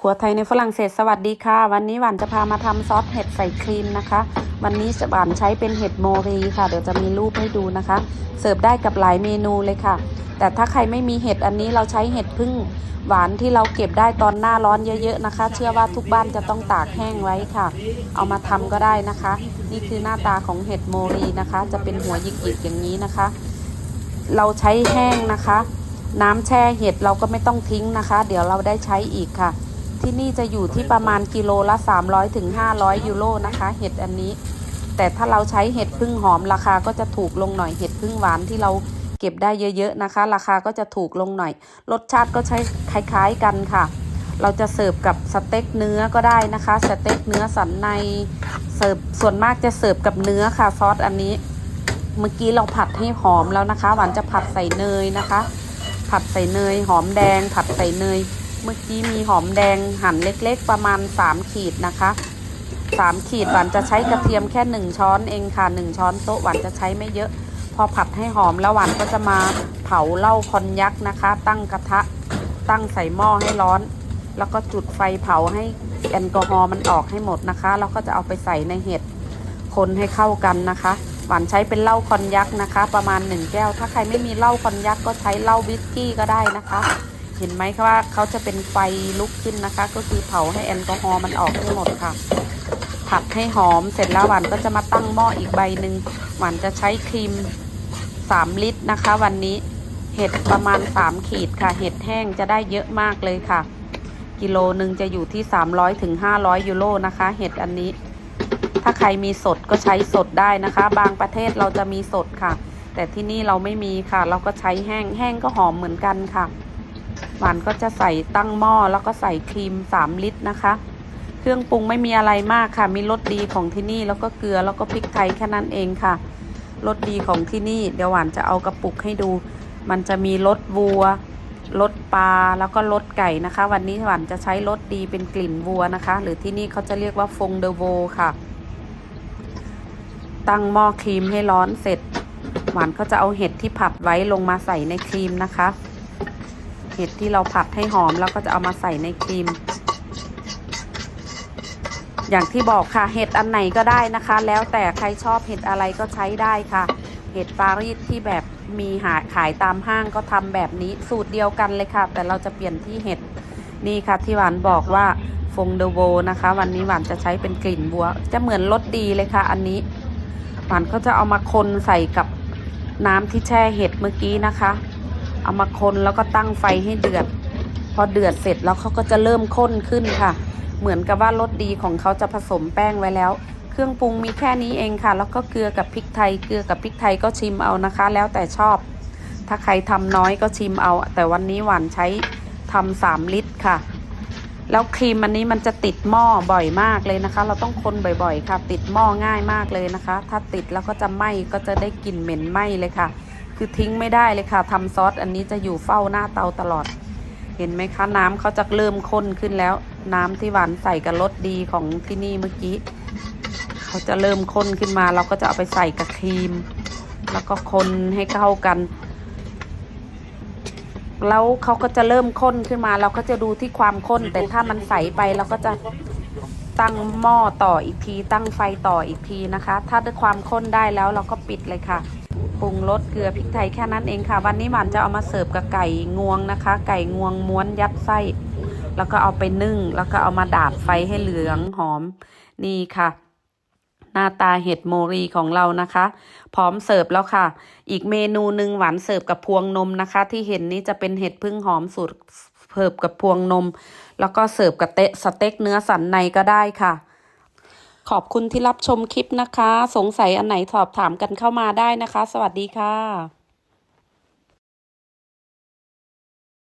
ครัวไทยในฝรั่งเศสสวัสดีค่ะ วันนี้หวานจะพามาทำซอสเห็ดใส่ครีมนะคะ วันนี้หวานใช้เป็นเห็ดโมรีค่ะ เดี๋ยวจะมีรูปให้ดูนะคะ เสิร์ฟได้กับหลายเมนูเลยค่ะ แต่ถ้าใครไม่มีเห็ดอันนี้เราใช้เห็ดพึ่งหวานที่เราเก็บได้ตอนหน้าร้อนเยอะๆนะคะ เชื่อว่าทุกบ้านจะต้องตากแห้งไว้ค่ะ เอามาทำก็ได้นะคะ นี่คือหน้าตาของเห็ดโมรีนะคะ จะเป็นหัวหยิกๆอย่างนี้นะคะ เราใช้แห้งนะคะ น้ำแช่เห็ดเราก็ไม่ต้องทิ้งนะคะ เดี๋ยวเราได้ใช้อีกค่ะ ที่นี่จะอยู่ที่ประมาณกิโลละ 300ถึง500 ยูโรนะคะ เห็ดอันนี้ แต่ถ้าเราใช้เห็ดพึ่งหอมราคาก็จะถูกลงหน่อยเห็ดพึ่งหวานที่เราเก็บได้เยอะๆนะคะ ราคาก็จะถูกลงหน่อย รสชาติก็ใช้คล้ายๆกันค่ะ เราจะเสิร์ฟกับสเต็กเนื้อก็ได้นะคะ สเต็กเนื้อสันในเสิร์ฟส่วนมากจะเสิร์ฟกับเนื้อค่ะซอสอันนี้ เมื่อกี้เราผัดให้หอมแล้วนะคะ หวานจะผัดใส่เนยนะคะ ผัดใส่เนย หอมแดง ผัดใส่เนย เมื่อกี้มีหอมแดงหั่นเล็กๆ ประมาณ 3 ขีดนะคะ3ขีดหวานจะใช้กระเทียมแค่ 1 ช้อนเองค่ะ 1 ช้อนโต๊ะหวานจะใช้ไม่เยอะ พอผัดให้หอมแล้วหวานก็จะมาเผาเหล้าคอนยักนะคะ ตั้งกระทะตั้งใส่หม้อให้ร้อน แล้วก็จุดไฟเผาให้แอลกอฮอล์มันออกให้หมดนะคะแล้วก็จะเอาไปใส่ในเห็ดคนให้เข้ากันนะคะหวานใช้เป็นเหล้าคอนยักนะคะ ประมาณ 1 แก้ว ถ้าใครไม่มีเหล้าคอนยักก็ใช้เหล้าวิสกี้ก็ได้นะคะ เห็นไหมคะว่าเขาจะเป็นไฟลุกขึ้นนะคะ ก็คือเผาให้แอลกอฮอล์มันออกให้หมดค่ะ ผัดให้หอมเสร็จแล้วหวานก็จะมาตั้งหม้ออีกใบหนึ่งหวานจะใช้ครีม 3 ลิตรนะคะ วันนี้เห็ดประมาณ 3 ขีดค่ะ เห็ดแห้งจะได้เยอะมากเลยค่ะ กิโลหนึ่งจะอยู่ที่ 300ถึง500 ยูโรนะคะ เห็ดอันนี้ ถ้าใครมีสดก็ใช้สดได้นะคะ บางประเทศเราจะมีสดค่ะ แต่ที่นี่เราไม่มีค่ะ เราก็ใช้แห้งแห้งก็หอมเหมือนกันค่ะ หวานก็จะใส่ตั้งหม้อแล้วก็ใส่ครีม 3 ลิตรนะคะ เครื่องปรุงไม่มีอะไรมากค่ะ มีรสดีของที่นี่แล้วก็เกลือแล้วก็พริกไทยแค่นั้นเองค่ะรสดีของที่นี่ เดี๋ยวหวานจะเอากระปุกให้ดู มันจะมีรสวัวรสปลาแล้วก็รสไก่นะคะ วันนี้หวานจะใช้รสดีเป็นกลิ่นวัวนะคะ หรือที่นี่เขาจะเรียกว่าฟงเดอโวค่ะ ตั้งหม้อครีมให้ร้อนเสร็จ หวานก็จะเอาเห็ดที่ผัดไว้ลงมาใส่ในครีมนะคะ เห็ดที่เราผัดให้หอมแล้วก็จะเอามาใส่ในครีม อย่างที่บอกค่ะเห็ดอันไหนก็ได้นะคะ แล้วแต่ใครชอบเห็ดอะไรก็ใช้ได้ค่ะ เห็ดปารีสที่แบบมีหาขายตามห้างก็ทำแบบนี้สูตรเดียวกันเลยค่ะ แต่เราจะเปลี่ยนที่เห็ดนี่ค่ะที่หวานบอกว่าฟงเดโวนะคะ วันนี้หวานจะใช้เป็นกลิ่นบัว จะเหมือนรสดีเลยค่ะ อันนี้หวานก็จะเอามาคนใส่กับน้ำที่แช่เห็ดเมื่อกี้นะคะ เอามาคนแล้วก็ตั้งไฟให้เดือด พอเดือดเสร็จแล้วเขาก็จะเริ่มข้นขึ้นค่ะ เหมือนกับว่ารสดีของเขาจะผสมแป้งไว้แล้ว เครื่องปรุงมีแค่นี้เองค่ะ แล้วก็เกลือกับพริกไทย เกลือกับพริกไทยก็ชิมเอานะคะ แล้วแต่ชอบ ถ้าใครทำน้อยก็ชิมเอา แต่วันนี้หวานใช้ทำสามลิตรค่ะ แล้วครีมอันนี้มันจะติดหม้อบ่อยมากเลยนะคะ เราต้องคนบ่อยๆ ค่ะ ติดหม้อง่ายมากเลยนะคะ ถ้าติดแล้วก็จะไหม้ก็จะได้กลิ่นเหม็นไหม้เลยค่ะ คือทิ้งไม่ได้เลยค่ะทำซอสอันนี้จะอยู่เฝ้าหน้าเตาตลอด เห็นไหมคะ น้ำเขาจะเริ่มข้นขึ้นแล้ว น้ำที่หวานใส่กับรสดีของที่นี่เมื่อกี้เขาจะเริ่มข้นขึ้นมา เราก็จะเอาไปใส่กับครีม แล้วก็คนให้เข้ากัน แล้วเขาก็จะเริ่มข้นขึ้นมา เราก็จะดูที่ความข้น แต่ถ้ามันใสไปเราก็จะตั้งหม้อต่ออีกที ตั้งไฟต่ออีกทีนะคะ ถ้าด้ความข้นได้แล้วเราก็ปิดเลยค่ะ ปรุงรสเกลือพริกไทยแค่นั้นเองค่ะ วันนี้หวานจะเอามาเสิร์ฟกับไก่งวงนะคะ ไก่งวงม้วนยัดไส้ แล้วก็เอาไปนึ่ง แล้วก็เอามาดาดไฟให้เหลืองหอมนี่ค่ะ หน้าตาเห็ดโมรีของเรานะคะ พร้อมเสิร์ฟแล้วค่ะ อีกเมนูหนึ่งหวานเสิร์ฟกับพวงนมนะคะ ที่เห็นนี้จะเป็นเห็ดพึ่งหอมสูตรเสิร์ฟกับพวงนม แล้วก็เสิร์ฟกับเตะสเต็กเนื้อสันในก็ได้ค่ะ ขอบคุณที่รับชมคลิปนะคะ สงสัยอันไหนสอบถามกันเข้ามาได้นะคะ สวัสดีค่ะ